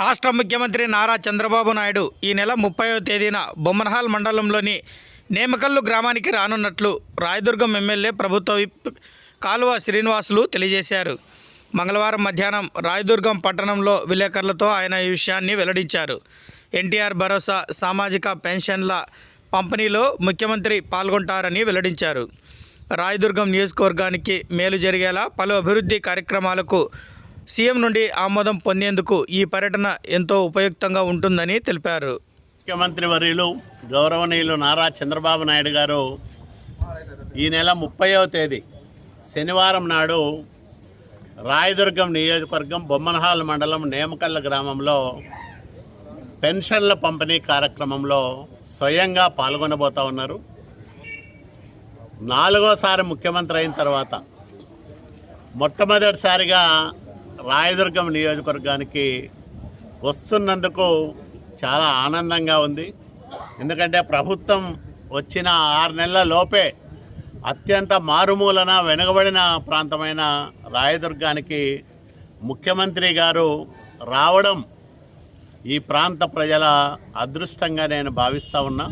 రాష్ట్ర ముఖ్యమంత్రి నారా చంద్రబాబు నాయుడు ఈ నెల ముప్పైవ తేదీన బొమ్మన్హాల్ మండలంలోని నేమకల్లు గ్రామానికి రానున్నట్లు రాయదుర్గం ఎమ్మెల్యే ప్రభుత్వ విప్ కాలువ శ్రీనివాసులు తెలియజేశారు. మంగళవారం మధ్యాహ్నం రాయదుర్గం పట్టణంలో విలేకరులతో ఆయన ఈ విషయాన్ని వెల్లడించారు. ఎన్టీఆర్ భరోసా సామాజిక పెన్షన్ల పంపిణీలో ముఖ్యమంత్రి పాల్గొంటారని వెల్లడించారు. రాయదుర్గం నియోజకవర్గానికి మేలు జరిగేలా పలు అభివృద్ధి కార్యక్రమాలకు సీఎం నుండి ఆమోదం పొందేందుకు ఈ పర్యటన ఎంతో ఉపయుక్తంగా ఉంటుందని తెలిపారు. ముఖ్యమంత్రి వర్యులు గౌరవనీయులు నారా చంద్రబాబు నాయుడు గారు ఈ నెల ముప్పైవ తేదీ శనివారం నాడు రాయదుర్గం నియోజకవర్గం బొమ్మనహాల్ మండలం నేమకల్ల గ్రామంలో పెన్షన్ల పంపిణీ కార్యక్రమంలో స్వయంగా పాల్గొనబోతా ఉన్నారు. నాలుగోసారి ముఖ్యమంత్రి అయిన తర్వాత మొట్టమొదటిసారిగా రాయదుర్గం నియోజకవర్గానికి వస్తున్నందుకు చాలా ఆనందంగా ఉంది. ఎందుకంటే ప్రభుత్వం వచ్చిన ఆరు నెలల లోపే అత్యంత మారుమూలన వెనుకబడిన ప్రాంతమైన రాయదుర్గానికి ముఖ్యమంత్రి గారు రావడం ఈ ప్రాంత ప్రజల అదృష్టంగా నేను భావిస్తూ ఉన్నా.